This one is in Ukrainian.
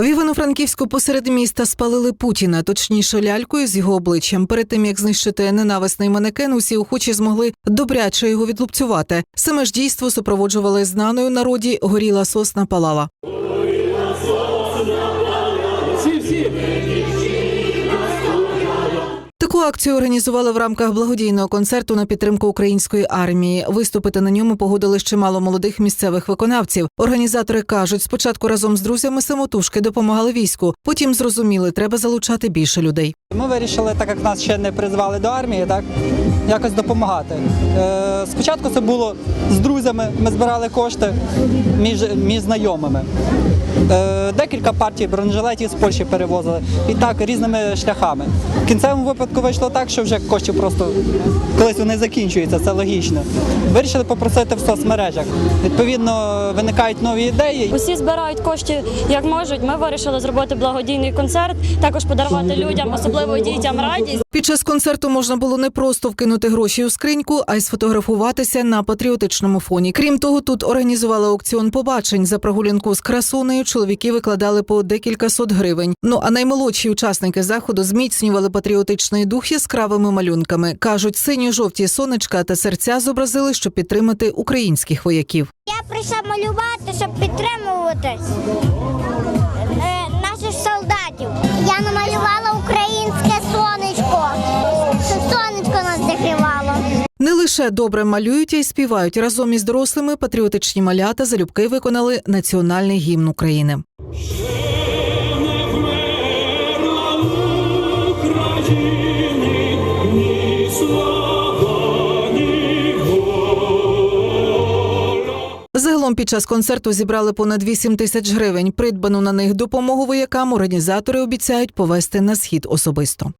В Івано-Франківську посеред міста спалили Путіна, точніше лялькою з його обличчям. Перед тим як знищити ненависний манекен, усі охочі змогли добряче його відлупцювати. Саме ж дійство супроводжували знаною народі горіла сосна палала. Акцію організували в рамках благодійного концерту на підтримку української армії. Виступити на ньому погодили ще мало молодих місцевих виконавців. Організатори кажуть, спочатку разом з друзями самотужки допомагали війську. Потім зрозуміли, треба залучати більше людей. Ми вирішили, так як нас ще не призвали до армії, так якось допомагати. Е, спочатку це було з друзями, ми збирали кошти між, між знайомими. Е, декілька партій бронежилетів з Польщі перевозили і так різними шляхами. В кінцевому випадку вийшло так, що вже коштів просто колись вони закінчуються, це логічно. Вирішили попросити в соцмережах. Відповідно, виникають нові ідеї. Усі збирають кошти як можуть. Ми вирішили зробити благодійний концерт, також подарувати людям, особливо дітям, радість. Під час концерту можна було не просто вкинути гроші у скриньку, а й сфотографуватися на патріотичному фоні. Крім того, тут організували аукціон побачень. За прогулянку з красунею чоловіки викладали по декілька сот гривень. Ну а наймолодші учасники заходу зміцнювали патріотичний дух яскравими малюнками. кажуть, синьо-жовті сонечка та серця зобразили, щоб підтримати українських вояків. Я прийшла малювати, щоб підтримувати лише добре малюють, й співають разом із дорослими патріотичні малята залюбки виконали національний гімн України. Загалом під час концерту зібрали понад 8 тисяч гривень. Придбану на них допомогу воякам організатори обіцяють повести на схід особисто.